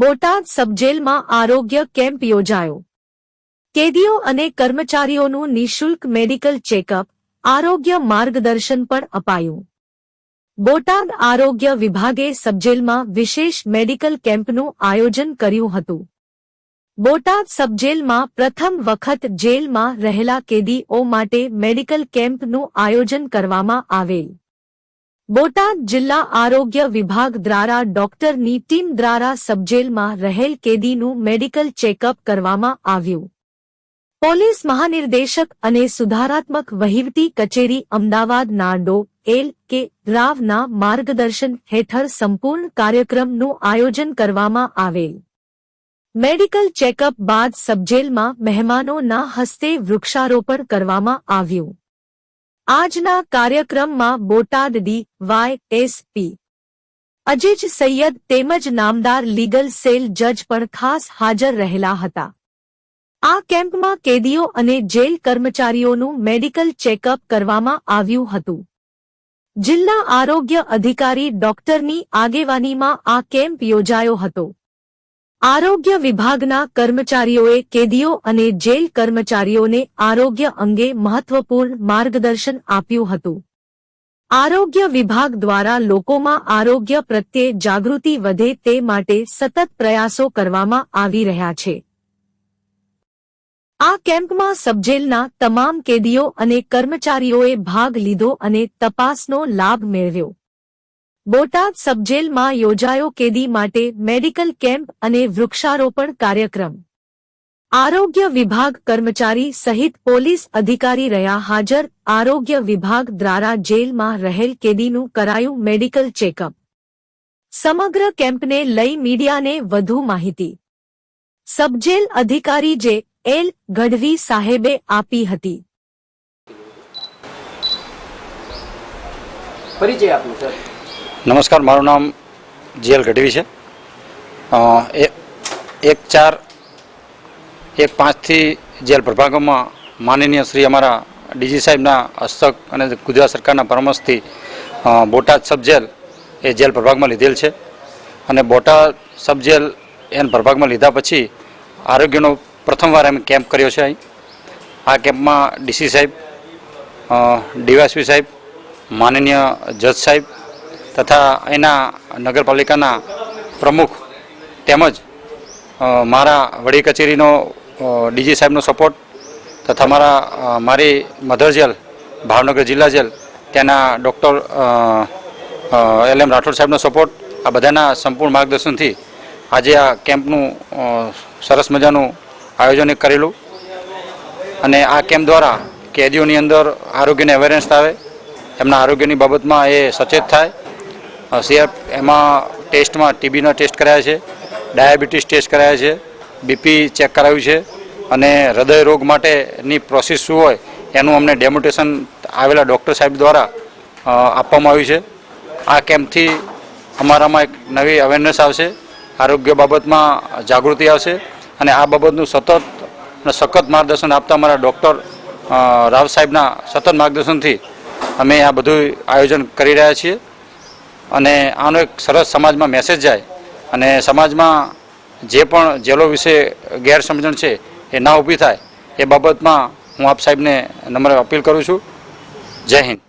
બોટાદ સબજેલમાં આરોગ્ય કેમ્પ યોજાયો. કેદીઓ અને કર્મચારીઓનું નિઃશુલ્ક મેડિકલ ચેકઅપ, આરોગ્ય માર્ગદર્શન પણ અપાયું. બોટાદ આરોગ્ય વિભાગે સબજેલમાં વિશેષ મેડિકલ કેમ્પનું આયોજન કર્યું હતું. બોટાદ સબજેલમાં પ્રથમ વખત જેલમાં રહેલા કેદીઓ માટે મેડિકલ કેમ્પનું આયોજન કરવામાં આવેલ. બોટાદ જિલ્લા આરોગ્ય વિભાગ દ્વારા ડોક્ટરની ટીમ દ્વારા સબજેલમાં રહેલ કેદીનું મેડિકલ ચેકઅપ કરવામાં આવ્યું. પોલીસ મહાનિર્દેશક અને સુધારાત્મક વહીવટી કચેરી અમદાવાદના ડો. એલ. કે. રાવના માર્ગદર્શન હેઠળ સંપૂર્ણ કાર્યક્રમનું આયોજન કરવામાં આવેલ. મેડિકલ ચેકઅપ બાદ સબજેલમાં મહેમાનોના હસ્તે વૃક્ષારોપણ કરવામાં આવ્યું. આજના કાર્યક્રમમાં Botad D Y SP Aziz Saiyed તેમજ નામદાર લીગલ સેલ જજ પણ ખાસ હાજર રહેલા હતા. આ કેમ્પમાં કેદીઓ અને જેલ કર્મચારીઓનું મેડિકલ ચેકઅપ કરવામાં આવ્યું હતું. જિલ્લા આરોગ્ય અધિકારી ડોક્ટરની આગેવાનીમાં આ કેમ્પ યોજાયો હતો. આરોગ્ય વિભાગના કર્મચારીઓએ કેદીઓ અને જેલ કર્મચારીઓને આરોગ્ય અંગે મહત્વપૂર્ણ માર્ગદર્શન આપ્યું હતું. આરોગ્ય વિભાગ દ્વારા લોકોમાં આરોગ્ય પ્રત્યે જાગૃતિ વધે તે માટે સતત પ્રયાસો કરવામાં આવી રહ્યા છે. આ કેમ્પમાં સબજેલના તમામ કેદીઓ અને કર્મચારીઓએ ભાગ લીધો અને તપાસનો લાભ મેળવ્યો. બોટાદ સબજેલમાં યોજાયો કેદી માટે મેડિકલ કેમ્પ અને વૃક્ષારોપણ કાર્યક્રમ. આરોગ્ય વિભાગ કર્મચારી સહિત પોલીસ અધિકારી રહ્યા હાજર. આરોગ્ય વિભાગ દ્વારા જેલમાં રહેલ કેદીનું કરાયું મેડિકલ ચેકઅપ. સમગ્ર કેમ્પને લઈ મીડિયાને વધુ માહિતી. સબજેલ અધિકારી જે એલ ગઢવી સાહેબે આપી હતી. પરિચય આપું, સર. નમસ્કાર, મારું નામ જીએલ ગઢવી છે. એક ચાર, એક પાંચથી જેલ પ્રભાગોમાં માનનીય શ્રી અમારા ડીજી સાહેબના હસ્તક અને ગુજરાત સરકારના પરામર્શથી બોટાદ સબ જેલ એ જેલ પ્રભાગમાં લીધેલ છે. અને બોટાદ સબ જેલ એન પ્રભાગમાં લીધા પછી આરોગ્યનો પ્રથમવાર અમે કેમ્પ કર્યો છે અહીં. આ કેમ્પમાં ડીસી સાહેબ ડીવાયસપી સાહેબ, માનનીય જજ સાહેબ તથા એના નગરપાલિકાના પ્રમુખ તેમજ મારા વડી કચેરીનો ડીજી સાહેબનો સપોર્ટ તથા મારા મારી મધર જેલ, ભાવનગર જિલ્લા જેલ ત્યાંના ડૉક્ટર એલ એમ રાઠોડ સાહેબનો સપોર્ટ, આ બધાના સંપૂર્ણ માર્ગદર્શનથી આજે આ કેમ્પનું સરસ મજાનું આયોજન કરેલું. અને આ કેમ્પ દ્વારા કેદીઓની અંદર આરોગ્યને અવેરનેસ આવે, એમના આરોગ્યની બાબતમાં એ સચેત થાય. સીઆર એમાં ટેસ્ટમાં ટીબીના ટેસ્ટ કરાયા છે, ડાયાબિટીસ ટેસ્ટ કરાયા છે, બીપી ચેક કરાવ્યું છે અને હૃદય રોગ માટેની પ્રોસેસ શું હોય એનું અમને ડેમોટેશન આવેલા ડૉક્ટર સાહેબ દ્વારા આપવામાં આવ્યું છે. આ કેમ્પથી અમારામાં એક નવી અવેરનેસ આવશે, આરોગ્ય બાબતમાં જાગૃતિ આવશે અને આ બાબતનું સતત અને સખત માર્ગદર્શન આપતા અમારા ડૉક્ટર રાવ સાહેબના સતત માર્ગદર્શનથી અમે આ બધું આયોજન કરી રહ્યા છીએ. અને આનો એક સરસ સમાજમાં મેસેજ જાય. અને સમાજમાં જે પણ જેલો વિશે ગેરસમજણ છે, એ ના ઊભી થાય. એ બાબતમાં હું આપ સાહેબને નમ્ર અપીલ કરું છું. જય હિન્દ.